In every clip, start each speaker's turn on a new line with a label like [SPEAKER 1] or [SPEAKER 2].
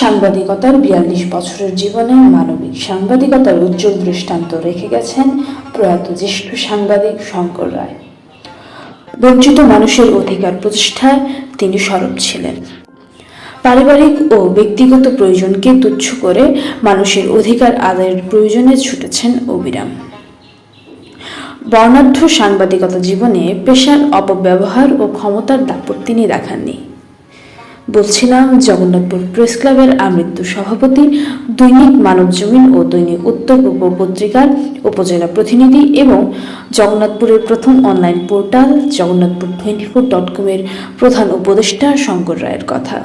[SPEAKER 1] সাংবাদিকতার বিয়াল্লিশ বছরের জীবনে মানবিক সাংবাদিকতার উজ্জ্বল দৃষ্টান্ত রেখে গেছেন প্রয়াত জ্যেষ্ঠ সাংবাদিক শঙ্কর রায়। বঞ্চিত মানুষের অধিকার প্রতিষ্ঠায় তিনি সরব ছিলেন। পারিবারিক ও ব্যক্তিগত প্রয়োজনকে তুচ্ছ করে মানুষের অধিকার আদায়ের প্রয়োজনে ছুটেছেন অবিরাম। বর্ণাঢ্য সাংবাদিকতা জীবনে পেশার অপব্যবহার ও ক্ষমতার দাপট তিনি দেখাননি। বলছিলাম, জগন্নাথপুর প্রেস ক্লাবের আমৃত্যু সভাপতি, দৈনিক মানব জমিন ও দৈনিক উত্তর পূর্ব পত্রিকার উপজেলা প্রতিনিধি এবং জগন্নাথপুরের প্রথম online portal Jagannathpur twenty four dot কমের প্রধান উপদেষ্টা শঙ্কর রায়ের কথা।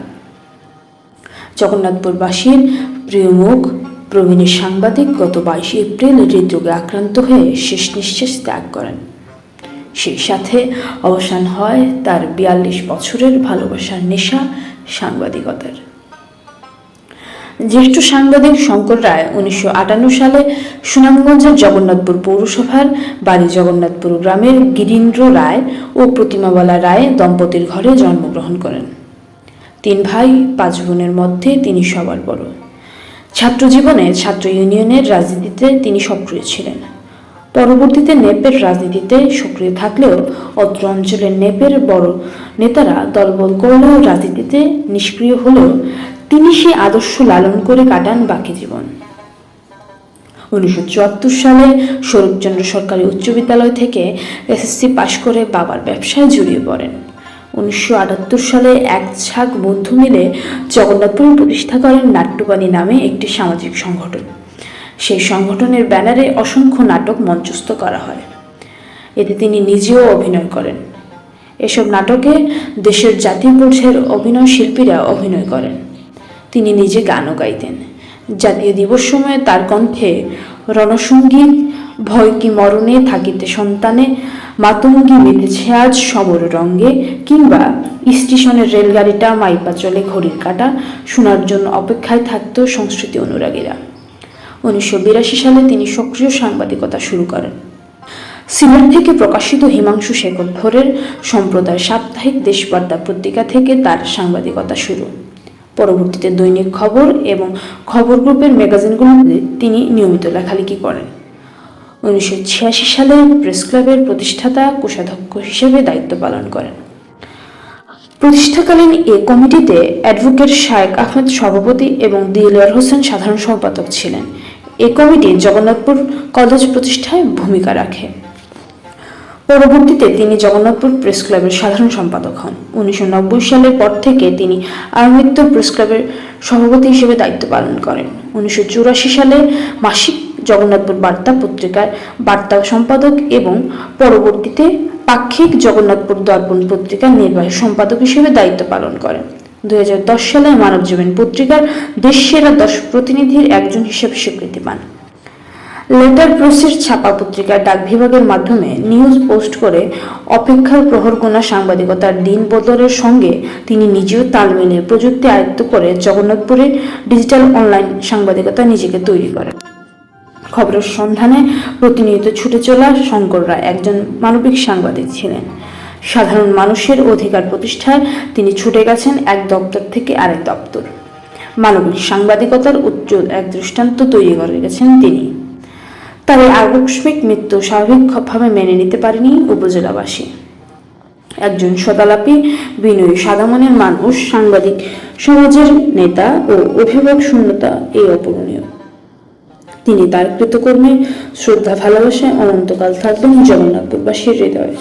[SPEAKER 1] জগন্নাথপুরবাসীর প্রিয় মুখ, প্রবীণের সাংবাদিক গত বাইশে এপ্রিল হৃদরোগে আক্রান্ত হয়ে শেষ নিঃশ্বাস ত্যাগ করেন। সেই সাথে অবসান হয় তার বিয়াল্লিশ বছরের ভালোবাসার নেশা সাংবাদিকতার। জ্যেষ্ঠ সাংবাদিক শঙ্কর রায় উনিশশো আটান্ন সালে সুনামগঞ্জের জগন্নাথপুর পৌরসভার বাড়ি জগন্নাথপুর গ্রামের গিরীন্দ্র রায় ও প্রতিমাবালা রায় দম্পতির ঘরে জন্মগ্রহণ করেন। তিন ভাই, পাঁচ বোনের মধ্যে তিনি সবার বড়। ছাত্র জীবনে ছাত্র ইউনিয়নের রাজনীতিতে তিনি সক্রিয় ছিলেন। পরবর্তীতে নেপের রাজনীতিতে সক্রিয় থাকলেও অত্র অঞ্চলের নেপের বড় নেতারা দলবল করলেও রাজনীতিতে নিষ্ক্রিয় হলেও তিনি সেই আদর্শ লালন করে কাটান বাকি জীবন। উনিশশো চুয়াত্তর সালে স্বরূপচন্দ্র সরকারি উচ্চ বিদ্যালয় থেকে এসএসসি পাশ করে বাবার ব্যবসায় জড়িয়ে পড়েন। উনিশশো আটাত্তর সালে এক ঝাঁক বন্ধু মিলে জগন্নাথপুরে প্রতিষ্ঠা করেন নাট্যবাণী নামে একটি সামাজিক সংগঠন। সেই সংগঠনের ব্যানারে অসংখ্য নাটক মঞ্চস্থ করা হয়। এতে তিনি নিজেও অভিনয় করেন। এসব নাটকে দেশের জাতীয় পর্যায়ের অভিনয় শিল্পীরা অভিনয় করেন। তিনি নিজে গানও গাইতেন। জাতীয় দিবস সময়ে তার কণ্ঠে রণসঙ্গীত ভয় কি মরণে থাকিতে সন্তানে, মাতঙ্গি মেতেছে আজ সমর রঙ্গে, কিংবা স্টেশনের রেলগাড়িটা মাইপা চলে ঘড়ির কাটা, শোনার জন্য অপেক্ষায় থাকতো সংস্কৃতি অনুরাগীরা। উনিশশো বিরাশি সালে তিনি সক্রিয় সাংবাদিকতা শুরু করেন। সিলেট থেকে প্রকাশিত হিমাংশু শেখর ধরের সম্প্রদায় সাপ্তাহিক দেশবার্তা পত্রিকা থেকে তার সাংবাদিকতা শুরু। পরবর্তীতে দৈনিক খবর এবং খবর গ্রুপের ম্যাগাজিনগুলোতে তিনি নিয়মিত লেখালেখি করেন। উনিশশো ছিয়াশি সালে প্রেস ক্লাবের প্রতিষ্ঠাতা কোষাধ্যক্ষ হিসেবে দায়িত্ব পালন করেন। প্রতিষ্ঠাকালীন এ কমিটিতে অ্যাডভোকেট শায়েক আহমেদ সভাপতি এবং দিলওয়ার হোসেন সাধারণ সম্পাদক ছিলেন। এ কমিটি জগন্নাথপুর কলেজ প্রতিষ্ঠায় ভূমিকা রাখে। পরবর্তীতে তিনি জগন্নাথপুর প্রেস ক্লাবের সাধারণ সম্পাদক হন। উনিশশো নব্বই সালের পর থেকে তিনি আমৃত্য প্রেস ক্লাবের সভাপতি হিসেবে দায়িত্ব পালন করেন। উনিশশো চুরাশি সালে মাসিক জগন্নাথপুর বার্তা পত্রিকার বার্তা সম্পাদক এবং পরবর্তীতে পাক্ষিক জগন্নাথপুর দর্পণ পত্রিকার নির্বাহী সম্পাদক হিসেবে দায়িত্ব পালন করেন। দুই হাজার দশ সালে মানবজীবন পত্রিকার দেশ সেরা দশ প্রতিনিধির একজন হিসেবে স্বীকৃতি পান। লেটার প্রসেস ছাপা পত্রিকার ডাক বিভাগের মাধ্যমে নিউজ পোস্ট করে অপেক্ষার প্রহর গোনা সাংবাদিকতার দিন বদলের সঙ্গে তিনি নিজেও তাল মিলিয়ে প্রযুক্তি আয়ত্ত করে জগন্নাথপুরে ডিজিটাল অনলাইন সাংবাদিকতা নিজেকে তৈরি করেন। খবরের সন্ধানে প্রতিনিয়ত ছুটে চলা শঙ্কর রায় একজন মানবিক সাংবাদিক ছিলেন। সাধারণ মানুষের অধিকার প্রতিষ্ঠায় তিনি ছুটে গেছেন এক দপ্তর থেকে আরেক দপ্তর। মানবিক সাংবাদিকতার উজ্জ্বল এক দৃষ্টান্ত তৈরি করে গেছেন তিনি। তার এই আকস্মিক মৃত্যু স্বাভাবিকভাবে মেনে নিতে পারেনি উপজেলাবাসী। একজন সদালাপী বিনয়ী সাদামনের মানুষ সাংবাদিক, সমাজের নেতা ও অভিভাবক শূন্যতা এই অপূরণীয়। তিনি তার কৃতকর্মে শ্রদ্ধা ভালোবাসায় অনন্তকাল থাকবেন জগন্নাথপুরবাসীর হৃদয়ে।